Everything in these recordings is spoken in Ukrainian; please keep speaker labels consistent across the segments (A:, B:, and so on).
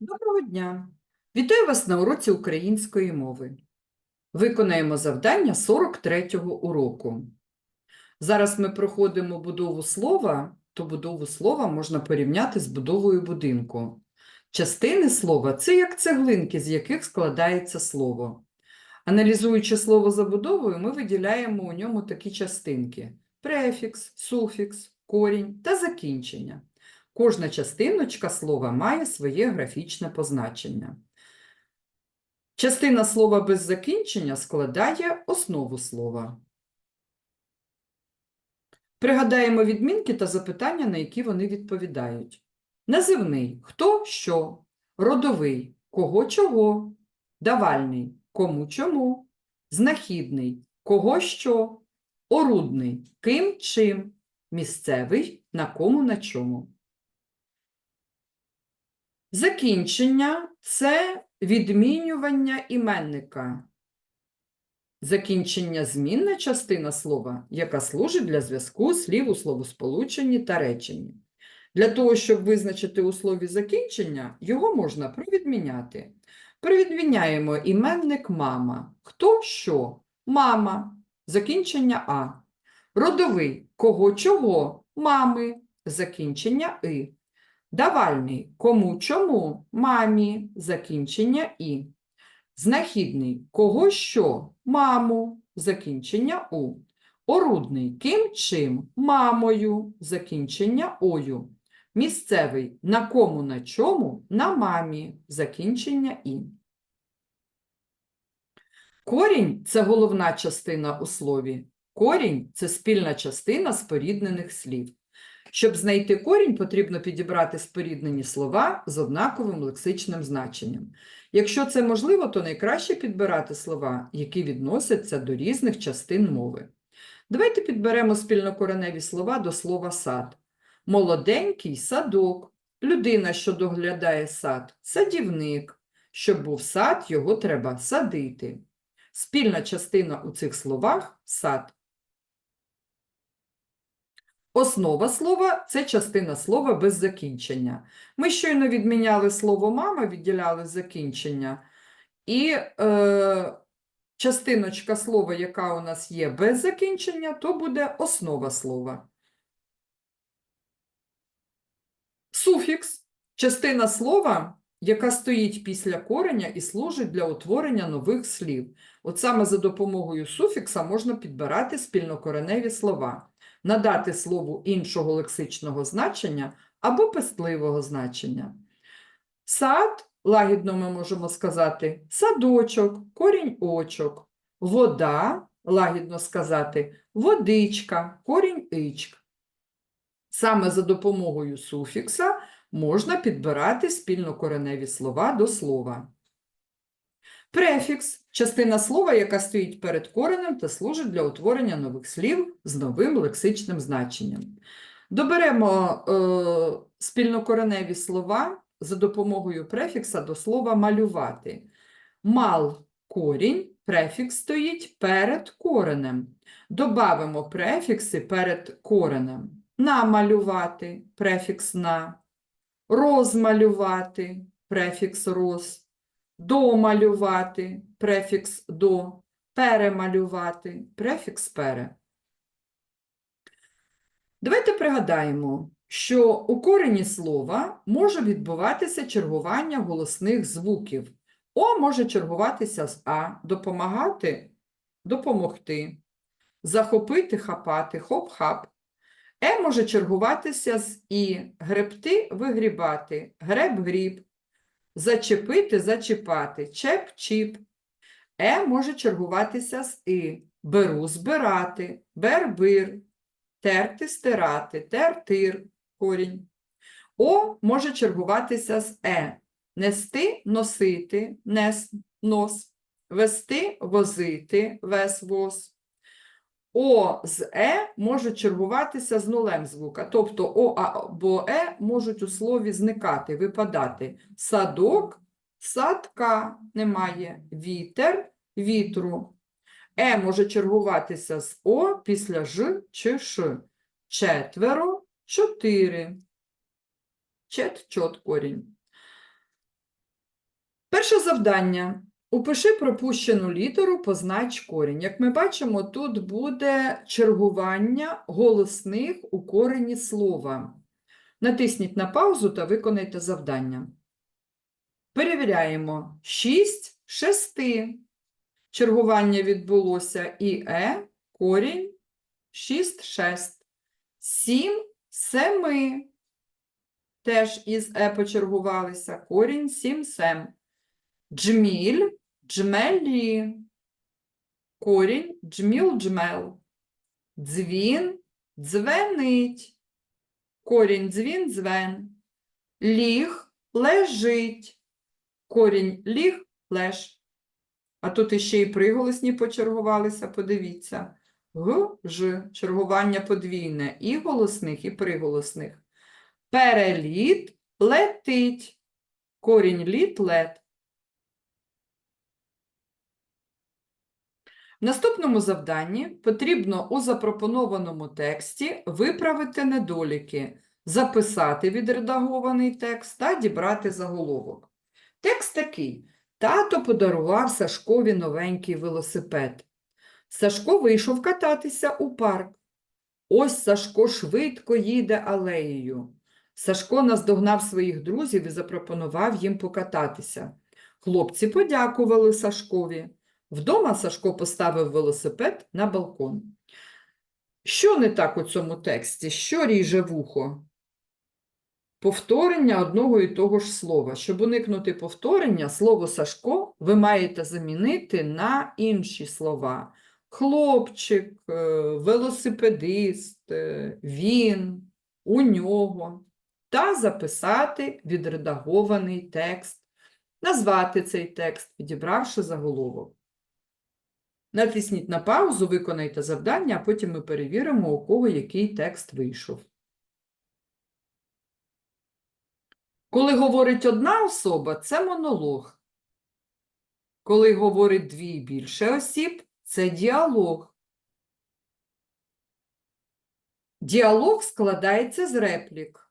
A: Доброго дня! Вітаю вас на уроці української мови. Виконаємо завдання 43-го уроку. Зараз ми проходимо будову слова, то будову слова можна порівняти з будовою будинку. Частини слова це як цеглинки, з яких складається слово. Аналізуючи слово за будовою, ми виділяємо у ньому такі частинки: префікс, суфікс, корінь та закінчення. Кожна частиночка слова має своє графічне позначення. Частина слова без закінчення складає основу слова. Пригадаємо відмінки та запитання, на які вони відповідають. Називний хто що, родовий кого чого, давальний кому чому, знахідний кого що, орудний ким чим, місцевий на кому на чому. Закінчення це відмінювання іменника. Закінчення змінна частина слова, яка служить для зв'язку слів у словосполученні та реченні. Для того, щоб визначити у слові закінчення, його можна провідміняти. Провідміняємо іменник мама. Хто що? Мама. Закінчення А. Родовий кого чого? Мами. Закінчення И. Давальний кому чому? Мамі. Закінчення І. Знахідний кого що? Маму. Закінчення У. Орудний ким чим? Мамою. Закінчення Ою. Місцевий на кому на чому? На мамі. Закінчення І. Корінь це головна частина у слові. Корінь це спільна частина споріднених слів. Щоб знайти корінь, потрібно підібрати споріднені слова з однаковим лексичним значенням. Якщо це можливо, то найкраще підбирати слова, які відносяться до різних частин мови. Давайте підберемо спільнокореневі слова до слова сад. Молоденький садок, людина, що доглядає сад, садівник. Щоб був сад, його треба садити. Спільна частина у цих словах сад. Основа слова це частина слова без закінчення. Ми щойно відміняли слово мама, відділяли закінчення, і е, частиночка слова, яка у нас є без закінчення, то буде основа слова. Суфікс частина слова, яка стоїть після кореня і служить для утворення нових слів. От саме за допомогою суфікса можна підбирати спільнокореневі слова надати слову іншого лексичного значення або пестливого значення. Сад, лагідно ми можемо сказати, садочок, корінь очок, вода, лагідно сказати, водичка, корінь ичк. Саме за допомогою суфікса можна підбирати спільнокореневі слова до слова. Префікс частина слова, яка стоїть перед коренем та служить для утворення нових слів з новим лексичним значенням. Доберемо е, спільнокореневі слова за допомогою префікса до слова малювати. Мал корінь, префікс стоїть перед коренем. Добавимо префікси перед коренем. Намалювати префікс на, розмалювати префікс роз домалювати, префікс до, перемалювати, префікс пере. Давайте пригадаємо, що у корені слова може відбуватися чергування голосних звуків. О може чергуватися з А, допомагати, допомогти, захопити, хапати, хоп-хап. Е може чергуватися з І, гребти, вигрібати, греб-гріб, Зачепити, зачіпати, чеп-чіп. Е може чергуватися з И. Беру збирати, бер-бир, терти, стирати, тер-тир, корінь. О може чергуватися з Е. Нести, носити, нес, нос, вести, возити, вес, воз. О з Е можуть чергуватися з нулем звука, тобто О або Е можуть у слові зникати, випадати. Садок, садка немає, вітер, вітру. Е може чергуватися з О після Ж чи Ш. Четверо, чотири. Чет, чот корінь. Перше завдання. Упиши пропущену літеру, познач корінь. Як ми бачимо, тут буде чергування голосних у корені слова. Натисніть на паузу та виконайте завдання. Перевіряємо. 6 шести. Чергування відбулося і е, корінь 6 шест. 7 семи. Теж із е почергувалися. Корінь 7 сем. Джміль, джмелі. Корінь джміл джмел. Дзвін, дзвенить. Корінь дзвін дзвен. Ліг лежить. Корінь ліг леж. А тут іще й приголосні почергувалися, подивіться. Г, ж, чергування подвійне, і голосних, і приголосних. Переліт летить. Корінь літ лет. В наступному завданні потрібно у запропонованому тексті виправити недоліки, записати відредагований текст та дібрати заголовок. Текст такий. Тато подарував Сашкові новенький велосипед. Сашко вийшов кататися у парк. Ось Сашко швидко їде алеєю. Сашко наздогнав своїх друзів і запропонував їм покататися. Хлопці подякували Сашкові. Вдома Сашко поставив велосипед на балкон. Що не так у цьому тексті? Що ріже вухо? Повторення одного і того ж слова. Щоб уникнути повторення, слово Сашко ви маєте замінити на інші слова. Хлопчик, е, велосипедист, е, він, у нього. Та записати відредагований текст, назвати цей текст, підібравши заголовок. Натисніть на паузу, виконайте завдання, а потім ми перевіримо, у кого який текст вийшов. Коли говорить одна особа, це монолог. Коли говорить дві більше осіб, це діалог. Діалог складається з реплік.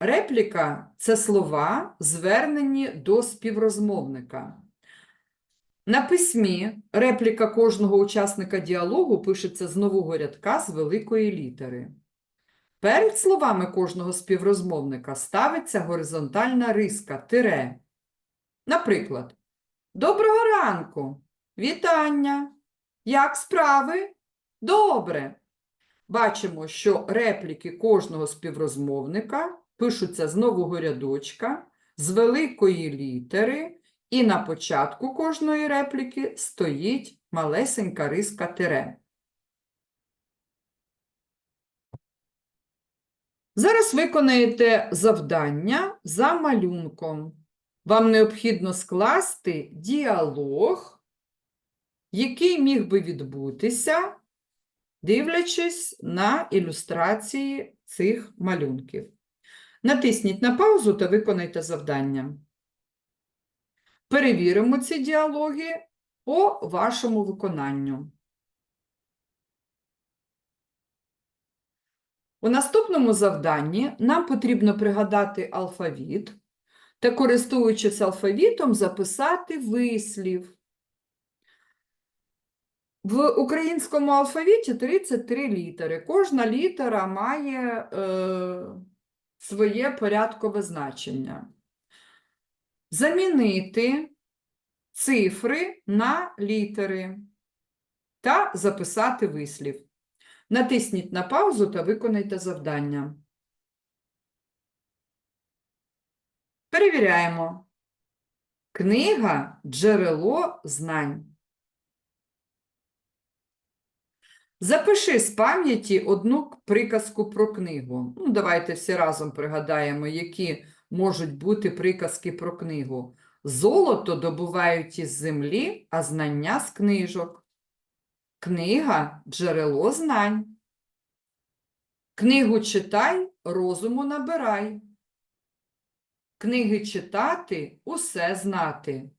A: Репліка це слова, звернені до співрозмовника. На письмі репліка кожного учасника діалогу пишеться з нового рядка з великої літери. Перед словами кожного співрозмовника ставиться горизонтальна риска тире. Наприклад, Доброго ранку! Вітання! Як справи? Добре! Бачимо, що репліки кожного співрозмовника пишуться з нового рядочка, з великої літери, і на початку кожної репліки стоїть малесенька риска тире. Зараз виконаєте завдання за малюнком. Вам необхідно скласти діалог, який міг би відбутися, дивлячись на ілюстрації цих малюнків. Натисніть на паузу та виконайте завдання. Перевіримо ці діалоги по вашому виконанню. У наступному завданні нам потрібно пригадати алфавіт та, користуючись алфавітом, записати вислів. В українському алфавіті 33 літери. Кожна літера має е, своє порядкове значення. Замінити цифри на літери та записати вислів. Натисніть на паузу та виконайте завдання. Перевіряємо. Книга джерело знань. Запиши з пам'яті одну приказку про книгу. Ну, давайте всі разом пригадаємо, які можуть бути приказки про книгу. Золото добувають із землі, а знання з книжок. Книга джерело знань. Книгу читай, розуму набирай. Книги читати усе знати.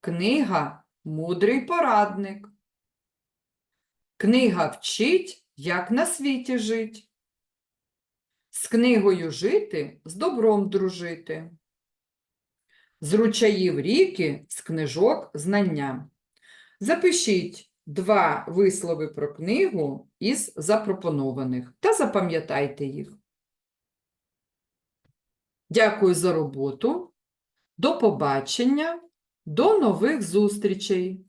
A: Книга мудрий порадник. Книга вчить, як на світі жить. З книгою жити, з добром дружити. з ручаїв ріки, з книжок знання. Запишіть два вислови про книгу із запропонованих та запам'ятайте їх. Дякую за роботу. До побачення. До нових зустрічей!